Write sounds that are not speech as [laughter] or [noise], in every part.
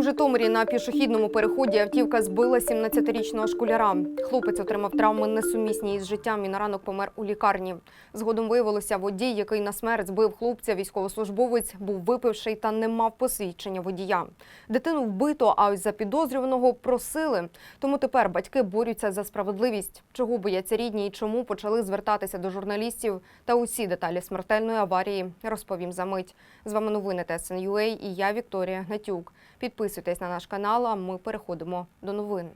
У Житомирі на пішохідному переході автівка збила 17-річного школяра. Хлопець отримав травми несумісні із життям і на ранок помер у лікарні. Згодом виявилося, водій, який на смерть збив хлопця, військовослужбовець, був випивший та не мав посвідчення водія. Дитину вбито, а ось за підозрюваного просили. Тому тепер батьки борються за справедливість. Чого бояться рідні і чому почали звертатися до журналістів та усі деталі смертельної аварії розповім за мить. З вами новини ТСНЮА і я Вікторія Гнатюк. Підписуйтесь на наш канал, а ми переходимо до новин.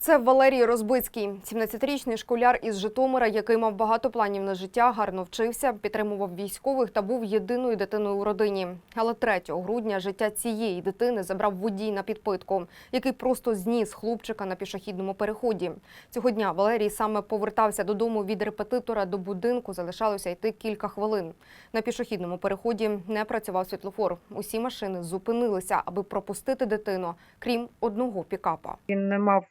Це Валерій Розбицький, 17-річний школяр із Житомира, який мав багато планів на життя, гарно вчився, підтримував військових та був єдиною дитиною у родині. Але 3 грудня життя цієї дитини забрав водій на підпитку, який просто зніс хлопчика на пішохідному переході. Цього дня Валерій саме повертався додому від репетитора до будинку. Залишалося йти кілька хвилин. На пішохідному переході не працював світлофор. Усі машини зупинилися, аби пропустити дитину, крім одного пікапа. Він не мав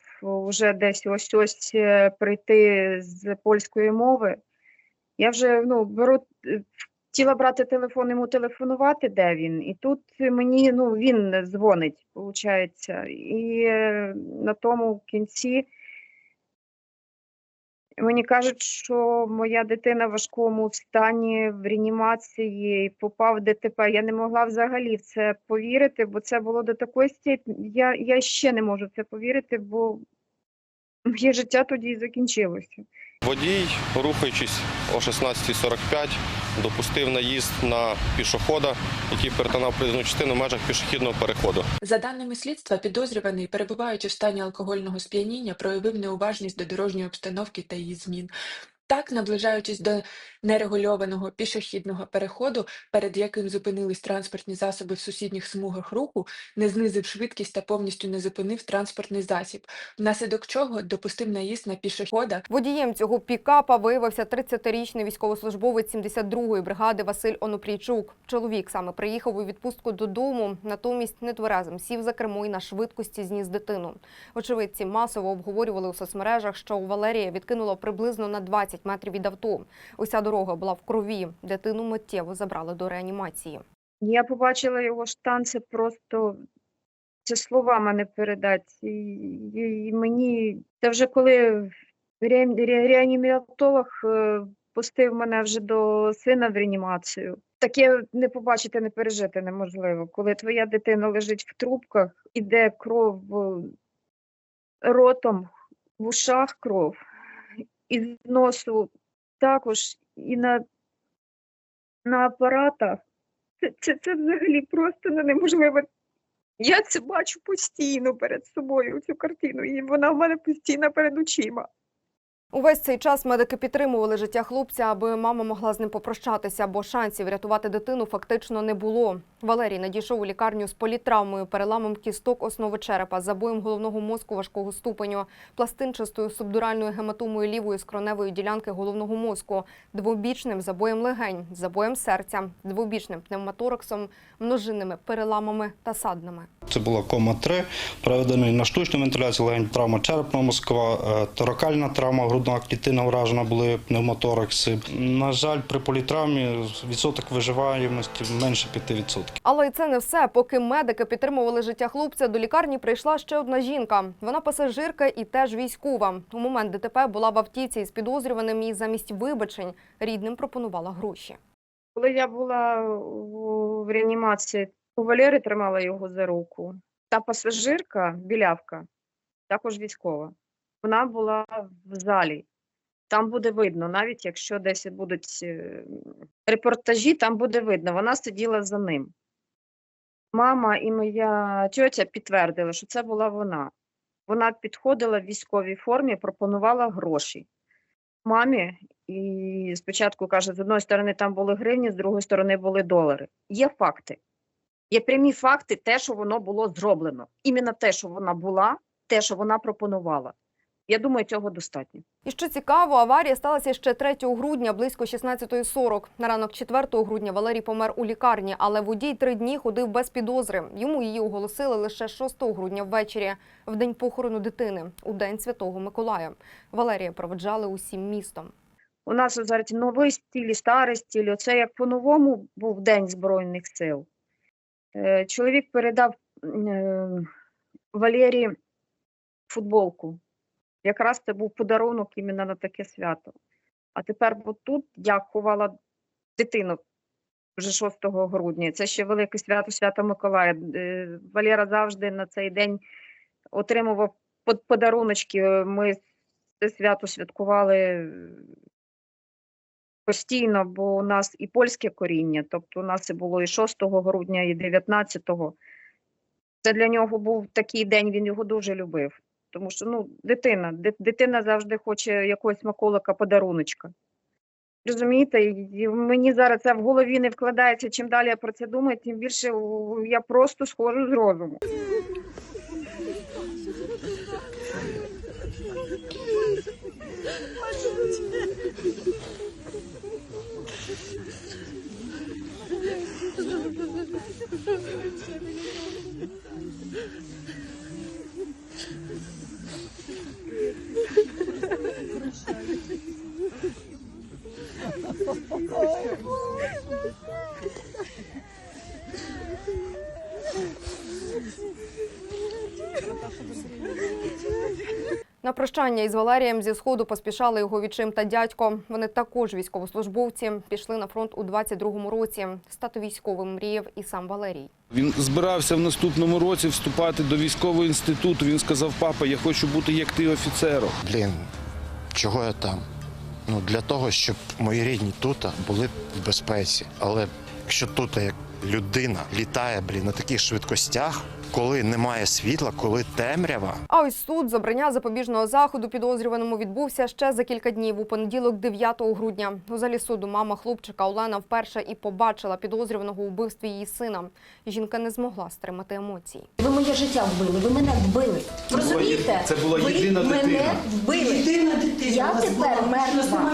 вже десь ось ось е, прийти з польської мови. Я вже ну, беру, е, хотіла брати телефон, йому телефонувати, де він. І тут мені ну, він дзвонить, виходить. І е, на тому кінці мені кажуть, що моя дитина в важкому стані в реанімації попав в ДТП. Я не могла взагалі в це повірити, бо це було до такої степені. Я, я ще не можу в це повірити, бо [laughs] моє життя тоді і закінчилося. Водій, рухаючись о 16.45, допустив наїзд на пішохода, який перетинав проїзну частину в межах пішохідного переходу. За даними слідства, підозрюваний, перебуваючи в стані алкогольного сп'яніння, проявив неуважність до дорожньої обстановки та її змін. Так, наближаючись до нерегульованого пішохідного переходу, перед яким зупинились транспортні засоби в сусідніх смугах руху, не знизив швидкість та повністю не зупинив транспортний засіб, внаслідок чого допустив наїзд на пішохода Водієм цього пікапа виявився 30-річний військовослужбовець 72-ї бригади Василь Онопрійчук. Чоловік саме приїхав у відпустку додому, натомість нетверезим сів за кермо і на швидкості зніс дитину. Очевидці масово обговорювали у соцмережах, що у Валерія відкинуло приблизно на 20 метрів від авто. Уся дорога була в крові. Дитину миттєво забрали до реанімації. Я побачила його штан, це просто це словами не передати. І, і мені це вже коли ре- ре- реаніматолог е, пустив мене вже до сина в реанімацію. Таке не побачити, не пережити неможливо. Коли твоя дитина лежить в трубках, іде кров ротом, в ушах кров, із носу також і на, на апаратах. Це, це, це взагалі просто ну, неможливо. Я це бачу постійно перед собою, цю картину, і вона в мене постійно перед очима. Увесь цей час медики підтримували життя хлопця, аби мама могла з ним попрощатися, бо шансів врятувати дитину фактично не було. Валерій надійшов у лікарню з політравмою, переламом кісток основи черепа, забоєм головного мозку важкого ступеню, пластинчастою субдуральною гематомою лівої скроневої ділянки головного мозку, двобічним забоєм легень, забоєм серця, двобічним пневмотораксом, множинними переламами та саднами. Це була кома 3, проведений на штучну вентиляцію легень, травма черепно-мозкова, е, торакальна травма, грудна клітина вражена, були пневмоторакси. На жаль, при політравмі відсоток виживаємості менше 5%. Але й це не все. Поки медики підтримували життя хлопця, до лікарні прийшла ще одна жінка. Вона пасажирка і теж військова. У момент ДТП була в автівці із підозрюваним і замість вибачень рідним пропонувала гроші. Коли я була в, в реанімації, у Валери тримала його за руку. Та пасажирка, білявка, також військова. Вона була в залі. Там буде видно, навіть якщо десь будуть е, репортажі, там буде видно. Вона сиділа за ним. Мама і моя тьотя підтвердили, що це була вона. Вона підходила в військовій формі, пропонувала гроші мамі. І спочатку каже, з одної сторони там були гривні, з другої сторони були долари. Є факти. Є прямі факти, те, що воно було зроблено. Іменно те, що вона була, те, що вона пропонувала. Я думаю, цього достатньо. І що цікаво, аварія сталася ще 3 грудня, близько 16.40. На ранок 4 грудня Валерій помер у лікарні, але водій три дні ходив без підозри. Йому її оголосили лише 6 грудня ввечері, в день похорону дитини, у день Святого Миколая. Валерія проведжали усім містом. У нас зараз новий стиль, і старий стиль. Оце як по-новому був День Збройних сил. Е, Чоловік передав е, Валері футболку. Якраз це був подарунок іменно на таке свято. А тепер бо тут я ховала дитину вже 6 грудня. Це ще велике свято Свята Миколая. Е, Валера завжди на цей день отримував под- подаруночки. Ми це свято святкували постійно, бо у нас і польське коріння, тобто у нас і було і 6 грудня, і 19-го. Це для нього був такий день, він його дуже любив. Тому що ну, дитина, дитина завжди хоче якогось смаколика, подаруночка. Розумієте, і мені зараз це в голові не вкладається. Чим далі я про це думаю, тим більше я просто схожу з розуму. На прощання із Валерієм зі сходу поспішали його відчим та дядько. Вони також військовослужбовці. Пішли на фронт у 22-му році. Стати військовим мріяв і сам Валерій. Він збирався в наступному році вступати до військового інституту. Він сказав: папа, я хочу бути як ти офіцером. Блін, чого я там? Ну, для того, щоб мої рідні тут були в безпеці. Але якщо тут як людина літає, блін, на таких швидкостях, коли немає світла, коли темрява, А ось суд з обрання запобіжного заходу підозрюваному відбувся ще за кілька днів у понеділок, 9 грудня. У залі суду мама хлопчика Олена вперше і побачила підозрюваного у вбивстві її сина. Жінка не змогла стримати емоцій. Ви моє життя вбили, ви мене вбили. Розумієте? Це була ви єдина мене дитина. вбили. Єдина дитина. Я тепер мертва.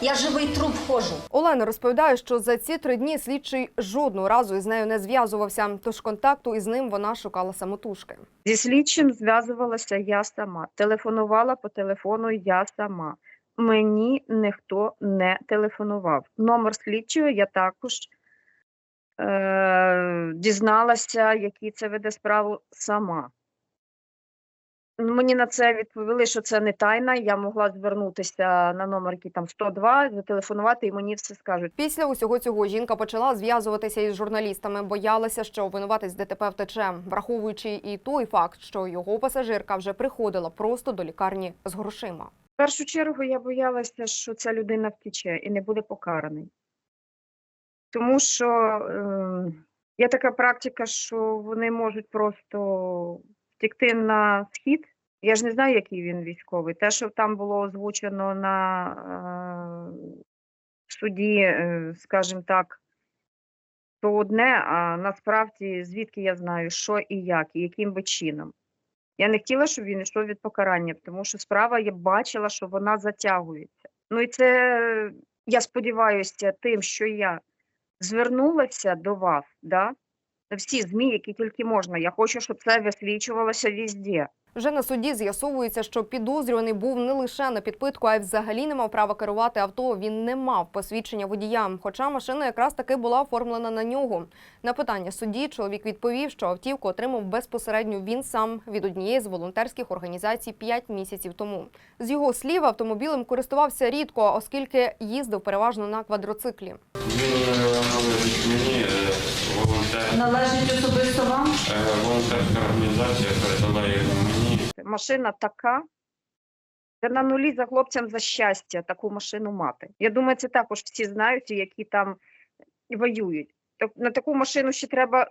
Я живий труп хожу. Олена розповідає, що за ці три дні слідчий жодного разу із нею не зв'язувався, тож контакту із ним вона шукала самотужки. Зі слідчим зв'язувалася я сама. Телефонувала по телефону я сама. Мені ніхто не телефонував. Номер слідчого я також е- дізналася, який це веде справу сама. Мені на це відповіли, що це не тайна. Я могла звернутися на номер який там 102, зателефонувати, і мені все скажуть. Після усього цього жінка почала зв'язуватися із журналістами, боялася, що винуватець ДТП втече, враховуючи і той факт, що його пасажирка вже приходила просто до лікарні з грошима. В першу чергу я боялася, що ця людина втече і не буде покараний. Тому що е, є така практика, що вони можуть просто втекти на схід. Я ж не знаю, який він військовий. Те, що там було озвучено на е, суді, е, скажімо так, то одне, а насправді звідки я знаю, що і як, і яким би чином. Я не хотіла, щоб він йшов від покарання, тому що справа я бачила, що вона затягується. Ну і це я сподіваюся, тим, що я звернулася до вас, да, всі ЗМІ, які тільки можна. Я хочу, щоб це висвічувалося везде. Вже на суді з'ясовується, що підозрюваний був не лише на підпитку, а й взагалі не мав права керувати авто. Він не мав посвідчення водія, хоча машина якраз таки була оформлена на нього. На питання судді чоловік відповів, що автівку отримав безпосередньо він сам від однієї з волонтерських організацій 5 місяців тому. З його слів, автомобілем користувався рідко, оскільки їздив переважно на квадроциклі. Він мені е, волонтер, Належить особисто вам? е, волонтерська організація передала його мені. Машина така. Це на нулі за хлопцям за щастя таку машину мати. Я думаю, це також всі знають, які там воюють. Так, на таку машину ще треба.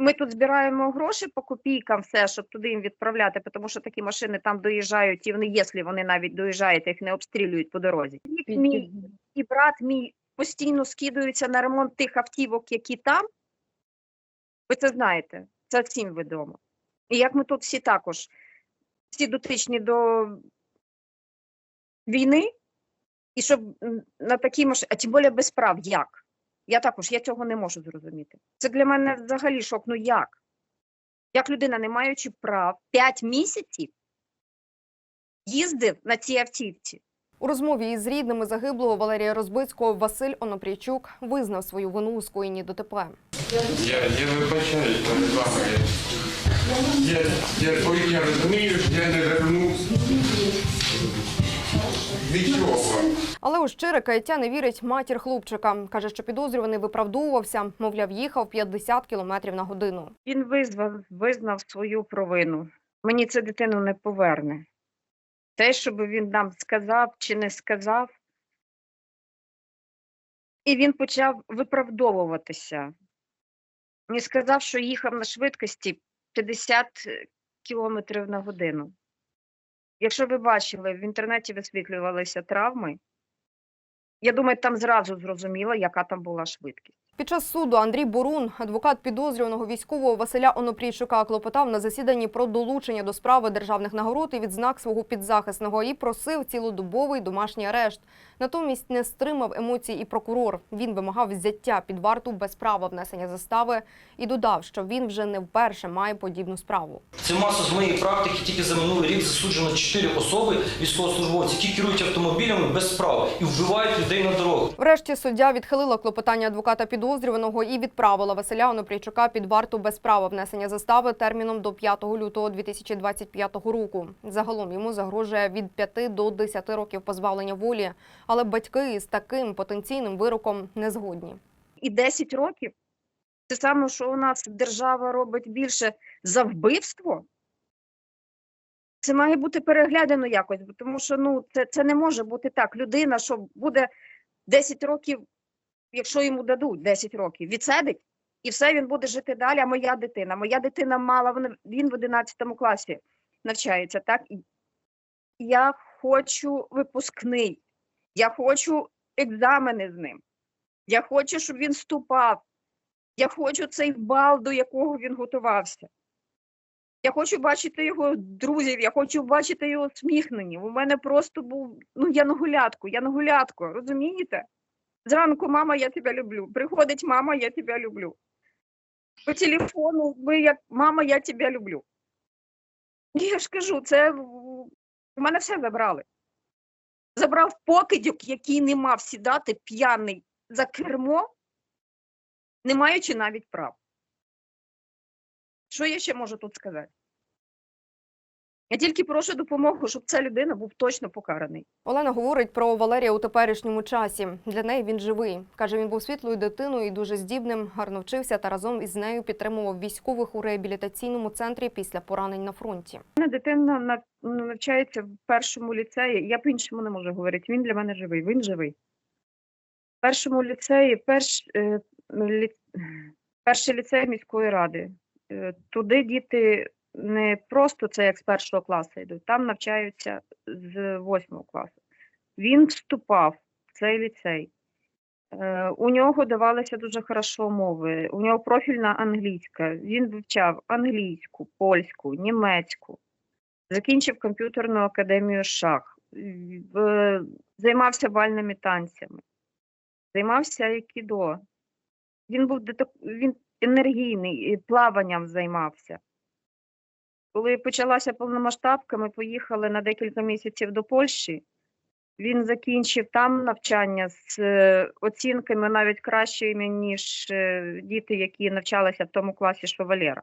Ми тут збираємо гроші по копійкам, все, щоб туди їм відправляти, тому що такі машини там доїжджають, і вони, якщо вони навіть доїжджають, їх не обстрілюють по дорозі. Мій і брат мій постійно скидується на ремонт тих автівок, які там. Ви це знаєте, це всім відомо. І як ми тут всі також, всі дотичні до війни, і щоб на такій машині, а тим більше без прав, як? Я також, я цього не можу зрозуміти. Це для мене взагалі шок. Ну як? Як людина, не маючи прав, 5 місяців їздив на цій автівці? У розмові із рідними загиблого Валерія Розбицького Василь Онопрійчук визнав свою вину у скоєнні ДТП. Я, я вибачаюсь перед вами. Я, я, я розумію, що я не вернусь. Нічого. Але у щире каяття не вірить матір хлопчика. Каже, що підозрюваний виправдовувався, мовляв, їхав 50 км на годину. Він визнав, визнав свою провину. Мені це дитину не поверне. Те, що би він нам сказав чи не сказав. І він почав виправдовуватися. Він сказав, що їхав на швидкості 50 кілометрів на годину. Якщо ви бачили, в інтернеті висвітлювалися травми. Я думаю, там зразу зрозуміла, яка там була швидкість. Під час суду Андрій Борун, адвокат підозрюваного військового Василя Онопрійчука, клопотав на засіданні про долучення до справи державних нагород і відзнак свого підзахисного і просив цілодобовий домашній арешт. Натомість не стримав емоцій і прокурор. Він вимагав взяття під варту без права внесення застави і додав, що він вже не вперше має подібну справу. Це маса з моєї практики. Тільки за минулий рік засуджено 4 особи, військовослужбовці, які керують автомобілями без прав і вбивають людей на дорогах. Врешті суддя відхилила клопотання адвоката підозрюваного і відправила Василя Онопрійчука під варту без права внесення застави терміном до 5 лютого 2025 року. Загалом йому загрожує від 5 до 10 років позбавлення волі, але батьки із таким потенційним вироком не згодні. і 10 років. Це саме, що у нас держава робить більше за вбивство. Це має бути переглядано якось, тому що ну, це, це не може бути так. Людина, що буде 10 років, якщо йому дадуть 10 років, відсидить, і все, він буде жити далі. А моя дитина. Моя дитина мала, він в 11 класі навчається, так? Я хочу випускний, я хочу екзамени з ним. Я хочу, щоб він вступав. Я хочу цей бал, до якого він готувався. Я хочу бачити його друзів, я хочу бачити його усміхнені. У мене просто був, ну я на гулятку, я на гулятку, розумієте? Зранку, мама, я тебе люблю. Приходить мама, я тебе люблю. По телефону ви як мама, я тебе люблю. Я ж кажу, це в- мене все забрали. Забрав покидьок, який не мав сідати п'яний за кермо, не маючи навіть прав. Що я ще можу тут сказати? Я тільки прошу допомогу, щоб ця людина був точно покараний. Олена говорить про Валерія у теперішньому часі. Для неї він живий. Каже, він був світлою дитиною і дуже здібним, гарно вчився та разом із нею підтримував військових у реабілітаційному центрі після поранень на фронті. Мене дитина ну, навчається в першому ліцеї. Я по-іншому не можу говорити. Він для мене живий. Він живий. В першому ліцеї, перш, е, лі, перший ліцей міської ради. Е, туди діти не просто це як з першого класу йдуть, там навчаються з восьмого класу. Він вступав в цей ліцей. Е, У нього давалися дуже хорошо мови. У нього профільна англійська. Він вивчав англійську, польську, німецьку. Закінчив комп'ютерну академію шах, займався бальними танцями, займався айкідо. Він був він енергійний, плаванням займався. Коли почалася повномасштабка, ми поїхали на декілька місяців до Польщі. Він закінчив там навчання з е, оцінками навіть кращими, ніж е, діти, які навчалися в тому класі, що Валера.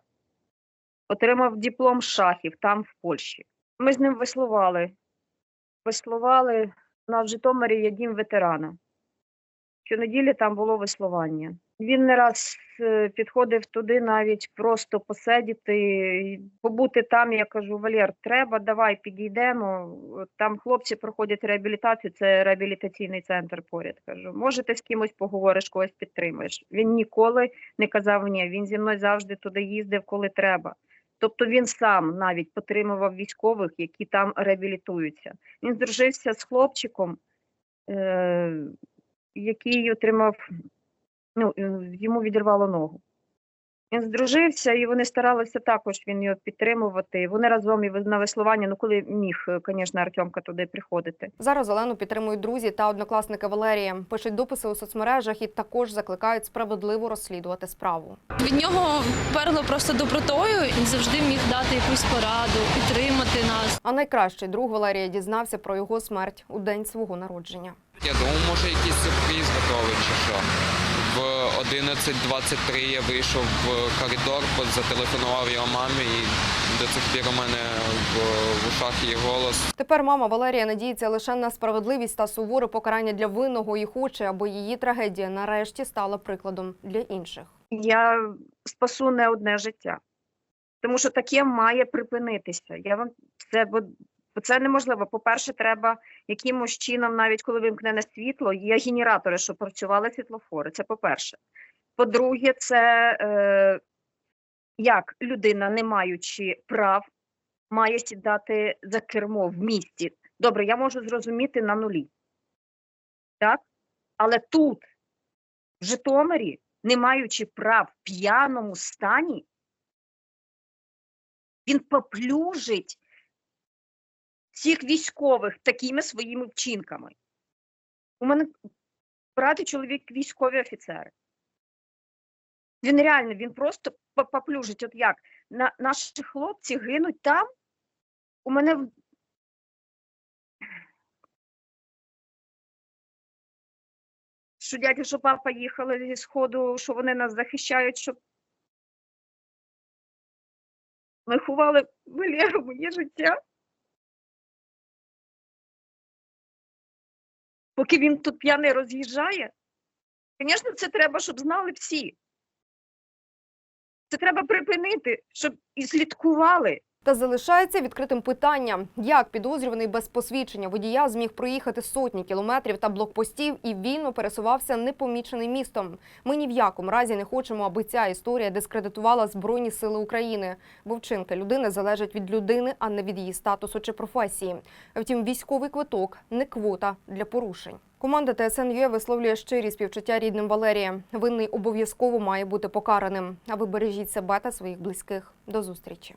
Отримав диплом шахів там, в Польщі. Ми з ним веслували. Веслували на в Житомирі є дім ветерана. Щонеділі там було веслування. Він не раз е, підходив туди навіть просто посидіти, побути там. Я кажу, Валер, треба, давай підійдемо. Там хлопці проходять реабілітацію, це реабілітаційний центр поряд. Кажу, може, ти з кимось поговориш, когось підтримаєш. Він ніколи не казав ні. Він зі мною завжди туди їздив, коли треба. Тобто він сам навіть підтримував військових, які там реабілітуються. Він здружився з хлопчиком, е- який отримав, ну, е, йому відірвало ногу. Він здружився, і вони старалися також він його підтримувати. Вони разом і на веслування, ну коли міг, звісно, Артемка туди приходити. Зараз Олену підтримують друзі та однокласники Валерії. Пишуть дописи у соцмережах і також закликають справедливо розслідувати справу. Від нього перло просто добротою. Він завжди міг дати якусь пораду, підтримати нас. А найкращий друг Валерія дізнався про його смерть у день свого народження. Я думав, може якийсь сюрприз готовий чи що. В 11.23 я вийшов в коридор, зателефонував його мамі і до цих пір у мене в, в ушах її голос. Тепер мама Валерія надіється лише на справедливість та суворе покарання для винного і хоче, аби її трагедія нарешті стала прикладом для інших. Я спасу не одне життя. Тому що таке має припинитися. Я вам це бо, це неможливо. По-перше, треба якимось чином, навіть коли вимкнене світло, є генератори, щоб працювали світлофори. Це по-перше. По-друге, це е, як людина, не маючи прав, має сідати за кермо в місті. Добре, я можу зрозуміти на нулі. Так? Але тут, в Житомирі, не маючи прав в п'яному стані, він поплюжить всіх військових такими своїми вчинками. У мене брат і чоловік військові офіцери. Він реально, він просто по- поплюжить. От як на, наші хлопці гинуть там. У мене що дядя, що папа їхали зі сходу, що вони нас захищають, щоб ми ховали Валеру моє життя. Поки він тут п'яний роз'їжджає, звісно, це треба, щоб знали всі. Це треба припинити, щоб і слідкували. Та залишається відкритим питання, як підозрюваний без посвідчення водія зміг проїхати сотні кілометрів та блокпостів і вільно пересувався непомічений містом. Ми ні в якому разі не хочемо, аби ця історія дискредитувала Збройні сили України, бо вчинки людини залежать від людини, а не від її статусу чи професії. Втім, військовий квиток не квота для порушень. Команда ТСНЮ висловлює щирі співчуття рідним Валерія. Винний обов'язково має бути покараним. А ви бережіть себе та своїх близьких. До зустрічі.